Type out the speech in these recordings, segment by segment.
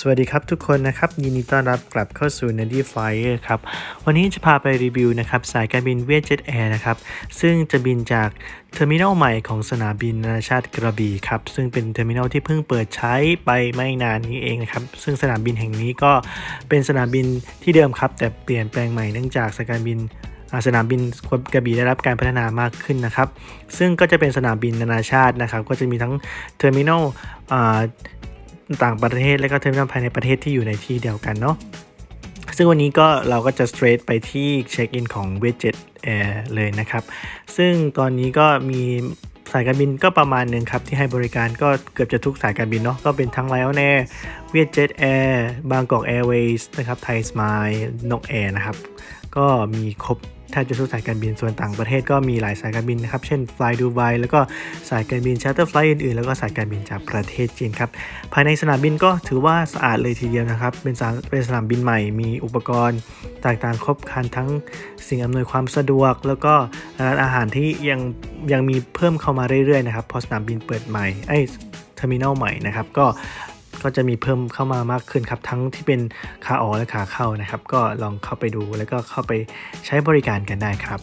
สวัสดีครับทุกคนนะครับ ยินดีต้อนรับกลับเข้าสู่ n a d y Flyer ครับ วันนี้จะพาไปรีวิวนะครับ สายการบินเวียดเจ็ตแอร์นะครับ ซึ่งจะบินจากเทอร์มินอลใหม่ของสนามบินนานาชาติกระบี่ครับ ซึ่งเป็นเทอร์มินอลที่เพิ่งเปิดใช้ไปไม่นานนี้เองนะครับ ซึ่งสนามบินแห่งนี้ก็เป็นสนามบินที่เดิมครับ แต่เปลี่ยนแปลงใหม่เนื่องจากสายการบินสนามบินกระบี่ได้รับการพัฒนามากขึ้นนะครับ ซึ่งก็จะเป็นสนามบินนานาชาตินะครับ ก็จะมีทั้งเทอร์มินอล ต่างประเทศและก็เทอร์มินอลภายในประเทศที่อยู่ในที่เดียวกันเนาะซึ่งวันนี้ก็เราก็จะ straight ไปที่เช็คอินของ w e j e t Air เลยนะครับ ซึ่งตอนนี้ก็มีสายการบินก็ประมาณหนึ่งครับ ที่ให้บริการก็เกือบจะทุกสายการบินเนาะก็เป็นทั้ง Lion Air w e j e t Air Bangkok Airways นะครับ Thai Smile นก Air นะครับ ก็มีครบ แทบจะทุกสายการบินส่วนต่างประเทศก็มีหลายสายการบินนะครับ เช่น Fly Dubai แล้วก็สายการบิน Charter Flight อื่นๆ แล้วก็สายการบินจากประเทศจีนครับ ภายในสนามบินก็ถือว่าสะอาดเลยทีเดียวนะครับ เป็นสนามเป็นสนามบินใหม่ มีอุปกรณ์ต่างๆ ครบครันทั้งสิ่งอำนวยความสะดวก แล้วก็ร้านอาหารที่ยังยังมีเพิ่มเข้ามาเรื่อยๆนะครับ พอสนามบินเปิดใหม่ ไอ้เทอร์มินอลใหม่นะครับ ก็ ก็จะมีเพิ่มเข้ามามากขึ้นครับ ทั้งที่เป็นขาออกและขาเข้านะครับ ก็ลองเข้าไปดูแล้วก็เข้าไปใช้บริการกันได้ครับ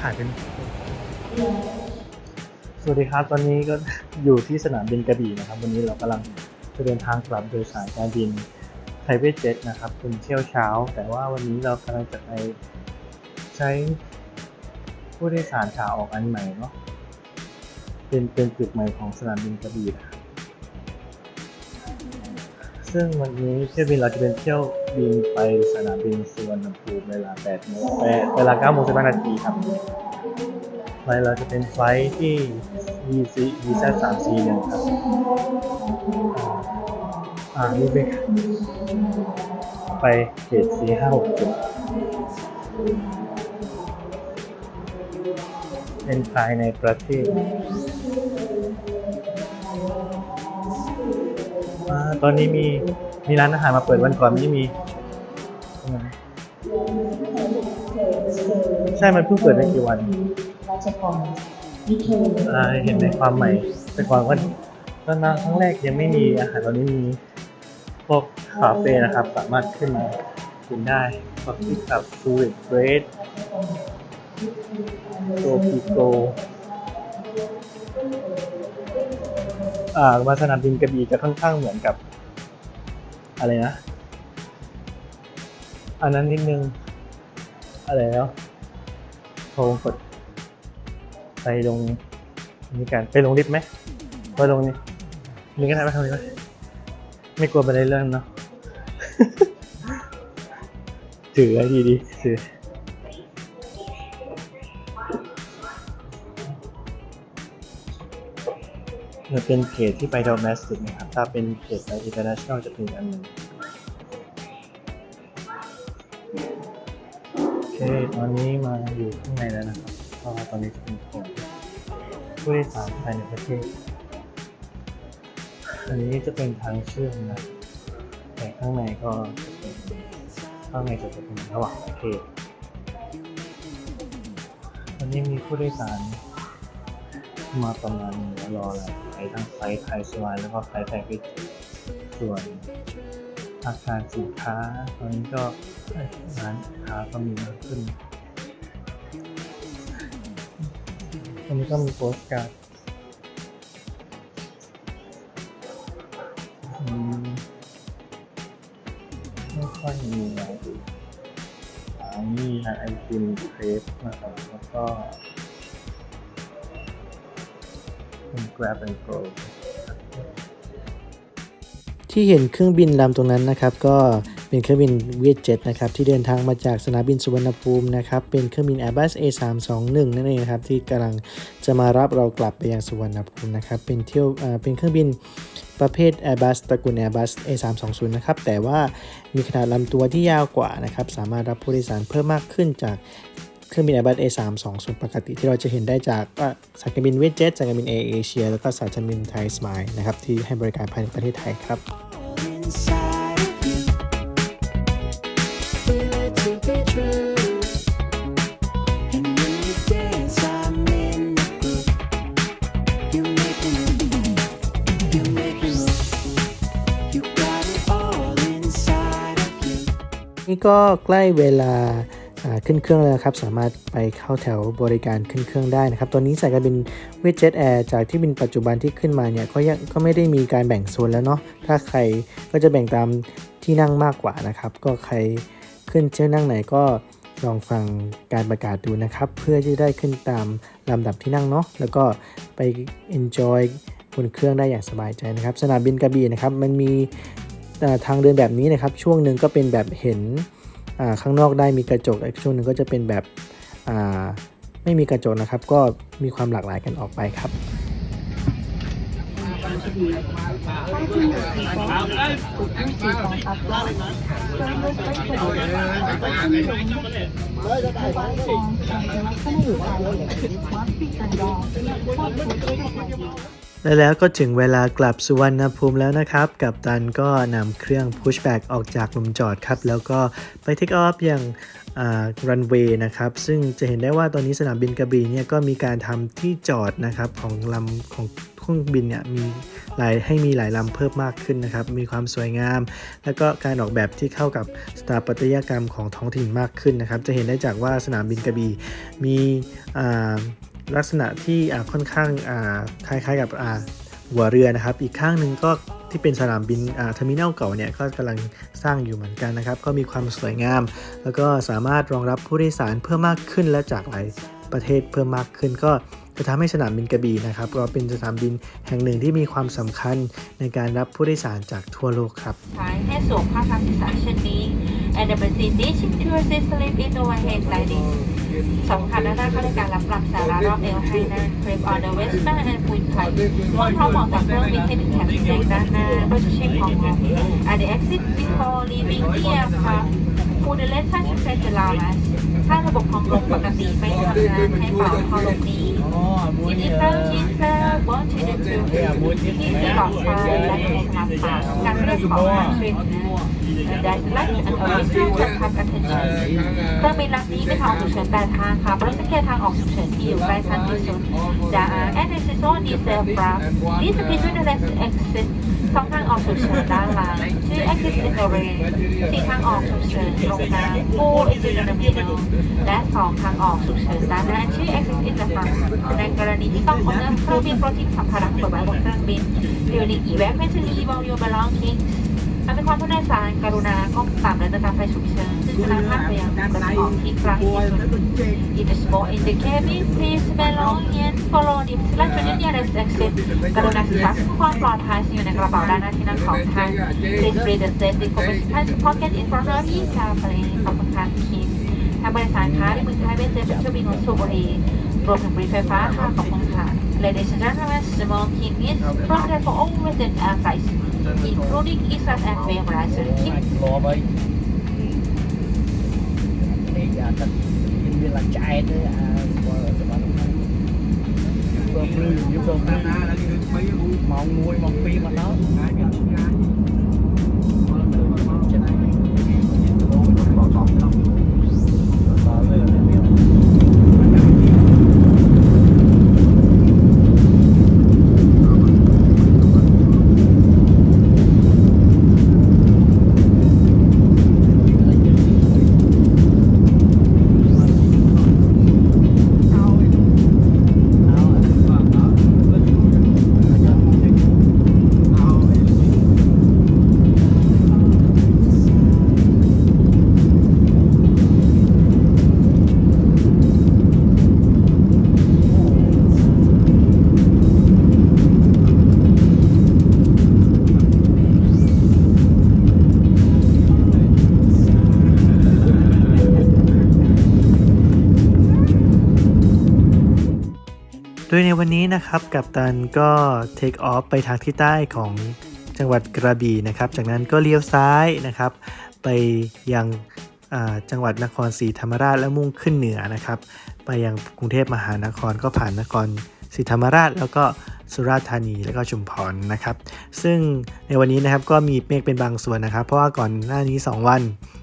ถ่ายเป็นสวัสดีครับ ตอนนี้ก็อยู่ที่สนามบินกระบี่นะครับ วันนี้เรากำลังจะเดินทางกลับโดยสายการบินไทเวเจ็ตนะครับเป็นเที่ยวเช้า แต่ว่าวันนี้เรากำลังจะไปใช้ ผู้โดยสารขาออกอันใหม่เนาะเป็นเป็นจุดใหม่ของสนามบินกระบี่นะครับซึ่งวันนี้เที่ยวบินเราจะเป็นเที่ยวบินไปสนามบินสุวรรณภูมิเวลา8โมงเอ่อเวลา9โมง15นาทีครับไฟล์เราจะเป็นไฟล์ที่ VC VZ 3 C 1ครับอ่านี่เป็นไปเขต C 5 6 7 เป็นภายในประเทศตอนนี้มีมีร้านอาหารมาเปิดวันก่อนไม่มี ใช่ มันเพิ่งเปิดได้กี่วันราชกรเห็นในความใหม่ แต่ก่อนวันตอนนั้นครั้งแรกยังไม่มีอาหารตอนนี้มีพวกคาเฟ่นะครับ สามารถขึ้นกินได้พวกที่กับฟูริเบรด โตปิโกอ่ามาสนามบินกระบี่จะค่อนข้างเหมือนกับ อะไรนะ อันนั้นนิดนึง อะไรแล้วโทรกดไปลงนี่กันไปลงลิฟต์ไหมไปลงนี่นี่ก็ได้ไหมทำนี้ไหมไม่กลัวไปในเรื่องเนาะถือไว้ดีดีถือ มันเป็นเพจที่ไป domestic นะครับ ถ้าเป็นเพจไป international จะเป็นอีกอันหนึ่งโอเค ตอนนี้มาอยู่ข้างในแล้วนะครับ ก็ตอนนี้จะเป็นโถงผู้โดยสารภายในประเทศ อันนี้จะเป็นทางเชื่อมนะ แต่ข้างในก็จะเป็นข้างในจะเป็นระหว่างประเทศ วันนี้มีผู้โดยสาร มาประมาณหนึ่งรออแล้วไปทั้งไฟล์ไทยสวายแล้วก็ไฟล์ไทยพิจิตรส่วนอาคารสินค้าตอนนี้ก็ร้านค้าก็มีมากขึ้นอันนี้ก็มีโปสการ์ดไม่ค่อยมีอะไรอ่านี่นะไอติมเครปนะครับแล้วก็ grab and go ที่เห็นเครื่องบินลำตรงนั้นนะครับ ก็เป็นเครื่องบินเวียดเจ็ตนะครับที่เดินทางมาจากสนามบินสุวรรณภูมินะครับเป็นเครื่องบิน Airbus A321 นั่นเองนะครับที่กำลังจะมารับเรากลับไปยังสุวรรณภูมินะครับเป็นเที่ยวเป็นเครื่องบินประเภท Airbus ตระกูล Airbus A320 นะครับแต่ว่ามีขนาดลำตัวที่ยาวกว่านะครับสามารถรับผู้โดยสารเพิ่มมากขึ้นจาก เครื่องบิน Airbus A320 ปกติที่เราจะเห็นได้จากสายการบินเวทเจ็ตสายการบินเอเอเชียแล้วก็สายการบินไทยสมายนะครับที่ให้บริการภายในประเทศไทยครับนี่ก็ใกล้เวลา ขึ้นเครื่องแล้วครับ สามารถไปเข้าแถวบริการขึ้นเครื่องได้นะครับ ตอนนี้สายการบินเวทเจ็ตแอร์จากที่บินปัจจุบันที่ขึ้นมาเนี่ยก็ยังก็ไม่ได้มีการแบ่งโซนแล้วเนาะ ถ้าใครก็จะแบ่งตามที่นั่งมากกว่านะครับ ก็ใครขึ้นเที่นั่งไหนก็ลองฟังการประกาศดูนะครับ เพื่อที่จะได้ขึ้นตามลำดับที่นั่งเนาะ แล้วก็ไป enjoy บนเครื่องได้อย่างสบายใจนะครับ สนามบินกระบี่นะครับ มันมีทางเดินแบบนี้นะครับ ช่วงหนึ่งก็เป็นแบบเห็น ข้างนอกได้มีกระจกอีกช่วงหนึ่งก็จะเป็นแบบไม่มีกระจกนะครับ ก็มีความหลากหลายกันออกไปครับ และแล้วก็ถึงเวลากลับสุวรรณภูมิแล้วนะครับ กับตันก็นำเครื่อง pushback ออกจากลุมจอดครับ แล้วก็ไป take off อย่างรันเวย์นะครับ ซึ่งจะเห็นได้ว่าตอนนี้สนามบินกระบี่เนี่ยก็มีการทำที่จอดนะครับของลำของเครื่องบินเนี่ยมีหลายให้มีหลายลำเพิ่มมากขึ้นนะครับ มีความสวยงาม แล้วก็การออกแบบที่เข้ากับสถาปัตยกรรมของท้องถิ่นมากขึ้นนะครับ จะเห็นได้จากว่าสนามบินกระบี่มีอ่า ลักษณะที่ค่อนข้างคล้ายๆกับหัวเรือนะครับ อีกข้างหนึ่งก็ที่เป็นสนามบินเทอร์มินอลเก่าเนี่ยก็กำลังสร้างอยู่เหมือนกันนะครับ ก็มีความสวยงาม แล้วก็สามารถรองรับผู้โดยสารเพิ่มมากขึ้นและจากหลายประเทศเพิ่มมากขึ้นก็จะทำให้สนามบินกระบี่นะครับเราเป็นสนามบินแห่งหนึ่งที่มีความสำคัญในการรับผู้โดยสารจากทั่วโลกครับให้สวมผ้าคลุมศีรษะเช่นนี้ and the facilitation to assist sleep in overhead lighting สอ2,500หน้าก็ในการรับกลับสาระรอบเอลให้นะ Trip on the Western and Queen Flight อพร้อมมองจากเครื่องบินให้ถึงแถบสีแดงด้านหน้าเพื่อจะเช็คของเรา At the exit before leaving the aircraft full the lesson to set the ถ้าระบบของลงปกติไม่ทำงานให้เป่าพอลมนี้ Digital Chaser Born to the Blue ที่ที่หลอดไฟและโทรศัพท์การเรียกของทางเทรนน สไลด์อันออริจินอลจากพัก attention เครื่องบินลำนี้เป็นทางออกฉุกเฉินแปดทางค่ะรถสังเกตทางออกฉุกเฉินที่อยู่ใกล้ท่านที่สุด There are exits on this aircraft This is between the next exit สองทางออกฉุกเฉินด้านหลังชื่อ exit in the rain สี่ทางออกฉุกเฉินตรงกลาง four exit in the middle และสองทางออกฉุกเฉินด้านหน้าชื่อ exit in the front ในกรณีที่ต้องขนเครื่องบินโปรทิ้งสัมภาระเปิดไว้บนเครื่องบิน during evacuation leave all your อันเป็นความผู้ในสารกรุณาก็ตามและจะทำไฟฉุกเฉินซึ่งจะนำท่านไปยังจุดประงที่ไกลที่สุด If small in the cabin please belong and follow the selection in nearest exit กรุณาศึกษาความปลอดภัยที่อยู่ในกระเป๋าด้านหน้าที่นั่งของท่าน Please read the safety information pocket in front of you ค่ะไปขอบคุณค่ะคิมทางบริษัทค้าในเมืองไทยเป็นเซฟเชื่อบินของสุบุรีรวมถึงบริไฟฟ้าค่ะขอบคุณค่ะ Ladies and gentlemen small king is provided for all resident air flights including desserts and beverages. ធ្លាប់ហើយនេះអាទឹកមានវាឡាឆ្អែតទេអាស្គាល់ច្បាស់ណាស់បើព្រឺយប់ដល់ណាដល់នេះគឺ3ម៉ោង1ម៉ោង2មកដល់ថ្ងៃខ្ញុំឆ្ងាយ วันนี้นะครับกัปตันก็เทคออฟไปทางที่ใต้ของจังหวัดกระบี่นะครับ จากนั้นก็เลี้ยวซ้ายนะครับ ไปยังจังหวัดนครศรีธรรมราชและมุ่งขึ้นเหนือนะครับ ไปยังกรุงเทพมหานครก็ผ่านนครศรีธรรมราช แล้วก็สุราษฎร์ธานีแล้วก็ชุมพรนะครับ ซึ่งในวันนี้นะครับก็มีเมฆเป็นบางส่วนนะครับ เพราะว่าก่อนหน้านี้ 2 วัน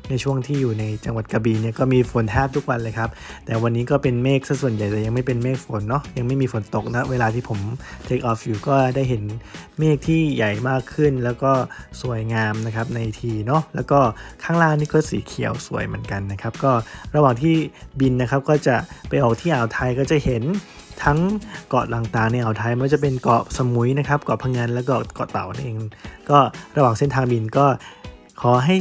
ในช่วงที่อยู่ในจังหวัดกระบี่เนี่ยก็มีฝนแทบทุกวันเลยครับ แต่วันนี้ก็เป็นเมฆซะส่วนใหญ่แต่ยังไม่เป็นเมฆฝนเนาะยังไม่มีฝนตกนะ เวลาที่ผม take off อยู่ก็ได้เห็นเมฆที่ใหญ่มากขึ้น แล้วก็สวยงามนะครับในทีเนาะแล้วก็ข้างล่างนี่ก็สีเขียวสวยเหมือนกันนะครับ ก็ระหว่างที่บินนะครับก็จะไปออกที่อ่าวไทยก็จะเห็นทั้งเกาะต่างๆในอ่าวไทยไม่ว่าจะเป็นเกาะสมุยนะครับเกาะพังงานและก็เกาะเต่านั่นเอง ก็ระหว่างเส้นทางบินก็ขอให้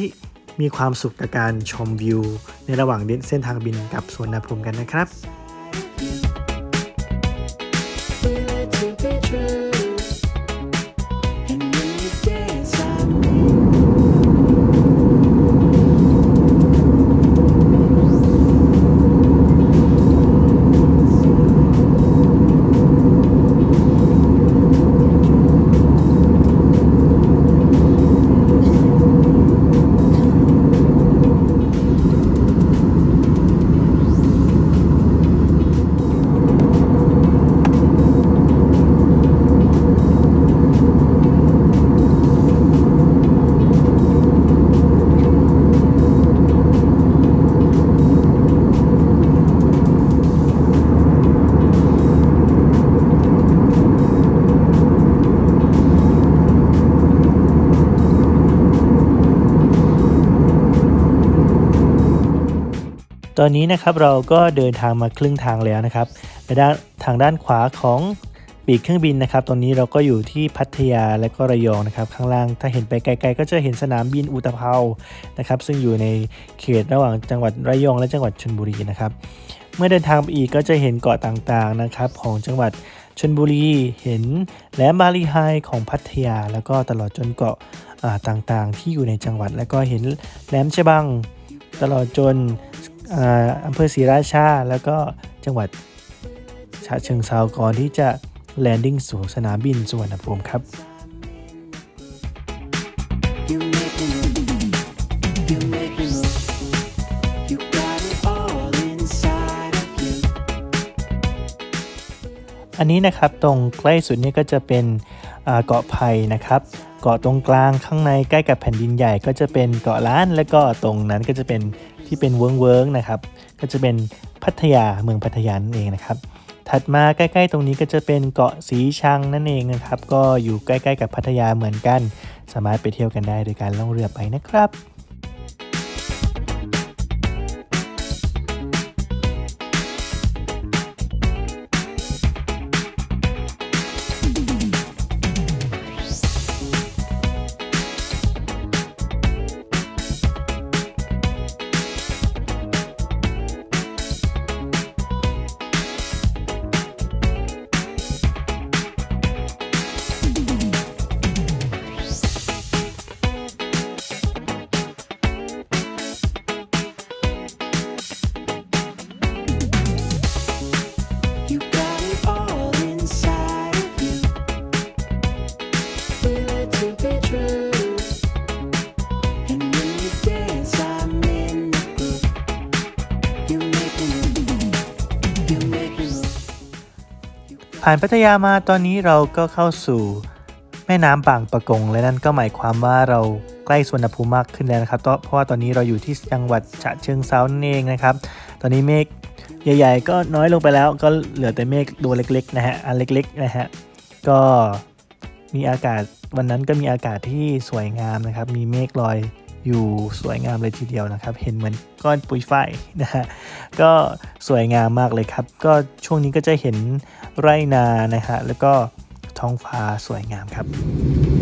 มีความสุขกับการชมวิว ในระหว่างเส้นทางบินกับสวนภูมิกันนะครับ ตอนนี้นะครับเราก็เดินทางมาครึ่งทางแล้วนะครับในด้านทางด้านขวาของปีกเครื่องบินนะครับ ตอนนี้เราก็อยู่ที่พัทยาและก็ระยองนะครับ ข้างล่างถ้าเห็นไปไกล ๆ ก็จะเห็นสนามบินอุตภเปานะครับ ซึ่งอยู่ในเขตระหว่างจังหวัดระยองและจังหวัดชลบุรีนะครับ เมื่อเดินทางไปอีกก็จะเห็นเกาะต่างๆนะครับ ของจังหวัดชลบุรี เห็นแหลมบาลีไฮของพัทยา แล้วก็ตลอดจนเกาะอ่าต่างๆ ที่อยู่ในจังหวัด แล้วก็เห็นแหลมฉบัง ตลอดจน อำเภอศรีราชา แล้วก็จังหวัดฉะเชิงเซาก่อนที่จะแลนดิ้งสู่สนามบินสุวรรณภูมิครับ อันนี้นะครับตรงใกล้สุดนี่ก็จะเป็นเกาะไผ่นะครับ เกาะตรงกลางข้างในใกล้กับแผ่นดินใหญ่ก็จะเป็นเกาะล้าน และก็ตรงนั้นก็จะเป็น ที่เป็นเวิงเวิงๆนะครับ ก็จะเป็นพัทยาเมืองพัทยานั่นเองนะครับ ถัดมาใกล้ๆ ตรงนี้ก็จะเป็นเกาะสีชังนั่นเองนะครับ ก็อยู่ใกล้ๆ กับพัทยาเหมือนกัน สามารถไปเที่ยวกันได้โดยการล่องเรือไปนะครับ ผ่านพัทยามาตอนนี้เราก็เข้าสู่แม่น้ำบางปะกง และนั่นก็หมายความว่าเราใกล้สวนภูมิมากขึ้นแล้วนะครับเพราะเพราะว่าตอนนี้เราอยู่ที่จังหวัดฉะเชิงเซานั่นเองนะครับ ตอนนี้เมฆใหญ่ ๆ ก็น้อยลงไปแล้ว ก็เหลือแต่เมฆตัวเล็กๆนะฮะ อันเล็กๆนะฮะ ก็มีอากาศวันนั้นก็มีอากาศที่สวยงามนะครับ มีเมฆลอย อยู่สวยงามเลยทีเดียวนะครับ เห็นเหมือนก้อนปุยฝ้ายนะฮะก็สวยงามมากเลยครับ ก็ช่วงนี้ก็จะเห็นไร่นานะฮะแล้วก็ท้องฟ้าสวยงามครับ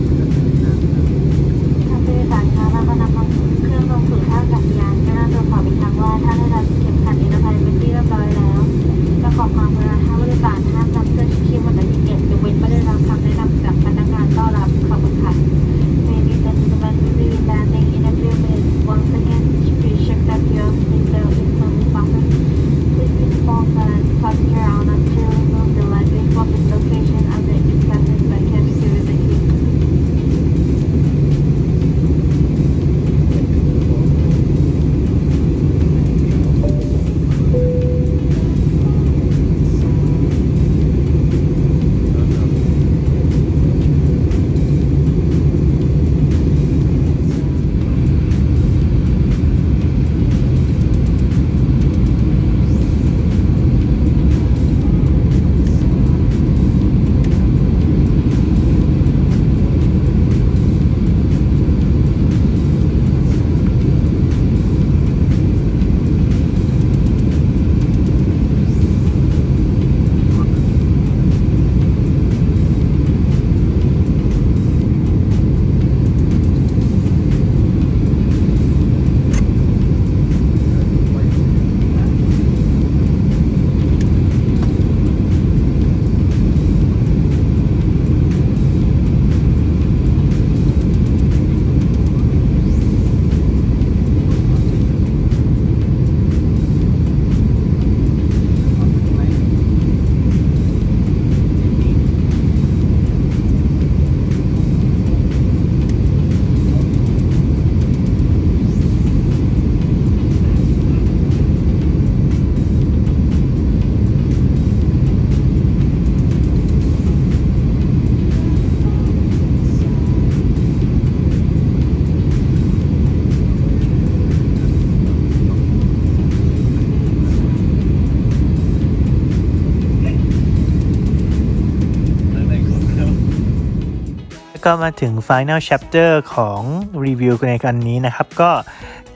ก็มาถึง Final Chapter ของรีวิวในกันนี้นะครับ ก็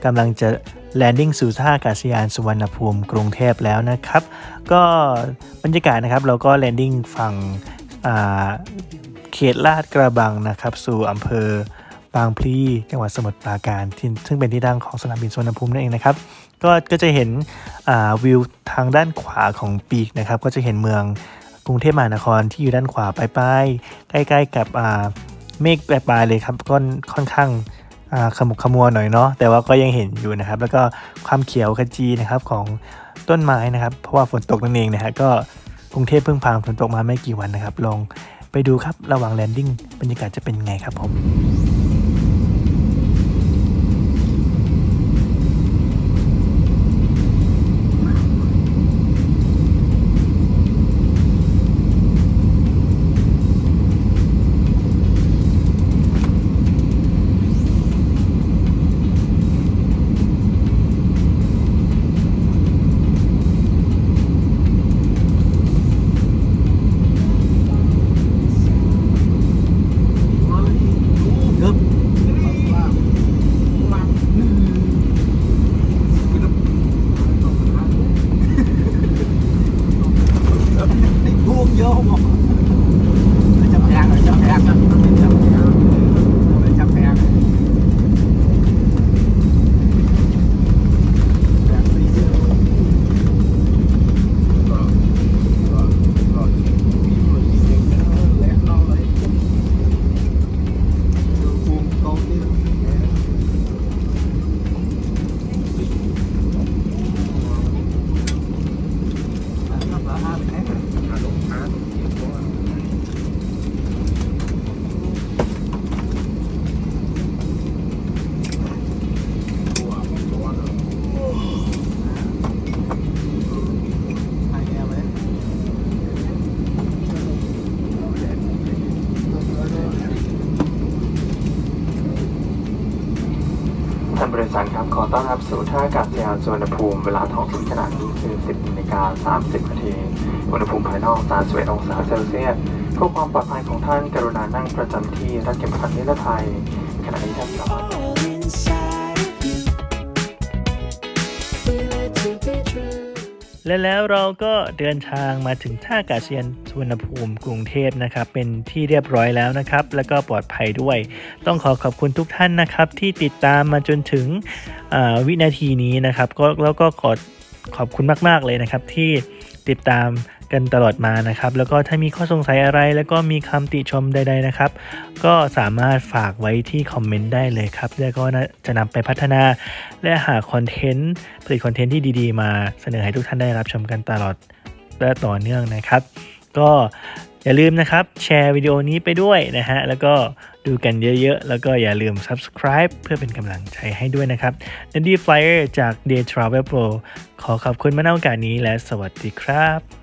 กำลังจะแลนดิ้งสู่ท่าอากาศยานสุวรรณภูมิกรุงเทพแล้วนะครับ ก็บรรยากาศนะครับเราก็แลนดิ้งฝั่งเขตลาดกระบังนะครับ สู่อำเภอบางพลีจังหวัดสมุทรปราการที่ซึ่งเป็นที่ตั้งของสนามบินสุวรรณภูมินั่นเองนะครับ ก็ก็จะเห็นวิวทางด้านขวาของปีกนะครับ ก็จะเห็นเมืองกรุงเทพมหานครที่อยู่ด้านขวาปลายๆใกล้ ๆ กับ เมฆปลายๆเลยครับก็ค่อนข้างขมุกขมัวหน่อยเนาะแต่ว่าก็ยังเห็นอยู่นะครับ แล้วก็ความเขียวขจีนะครับของต้นไม้นะครับ เพราะว่าฝนตกนั่นเองนะฮะก็กรุงเทพเพิ่งผ่านฝนตกมาไม่กี่วันนะครับ ลองไปดูครับระหว่างแลนดิ้งบรรยากาศจะเป็นไงครับผม ต้อนรับสู่ท่าอากาศยานสุวรรณภูมิ เวลาท้องถิ่นขณะนี้คือ 10นาฬิกา30นาที อุณหภูมิภายนอก 31 องศาเซลเซียสเพื่อความปลอดภัยของท่านกรุณานั่งประจำที่รัดเข็มขัดนิรภัยขณะนี้ท่านสามารถ และแล้วเราก็เดินทางมาถึงท่าอากาศยานสุวรรณภูมิกรุงเทพนะครับ เป็นที่เรียบร้อยแล้วนะครับ แล้วก็ปลอดภัยด้วย ต้องขอขอบคุณทุกท่านนะครับ ที่ติดตามมาจนถึงวินาทีนี้นะครับก็แล้วก็ขอขอบคุณมาก ๆ เลยนะครับที่ติดตาม กันตลอดมานะครับ แล้วก็ถ้ามีข้อสงสัยอะไร แล้วก็มีคำติชมใด ๆนะครับ ก็สามารถฝากไว้ที่คอมเมนต์ได้เลยครับ แล้วก็จะนำไปพัฒนา และหาคอนเทนต์ผลิตคอนเทนต์ที่ดีๆ มาเสนอให้ทุกท่านได้รับชมกันตลอดและต่อเนื่องนะครับ ก็อย่าลืมนะครับ แชร์วิดีโอนี้ไปด้วยนะฮะ แล้วก็ดูกันเยอะๆ แล้วก็อย่าลืม subscribe เพื่อเป็นกำลังใจให้ด้วยนะครับ n a n d y Flyer จาก Day Travel Pro ขอขอบคุณมาณโอกาสนี้และสวัสดีครับ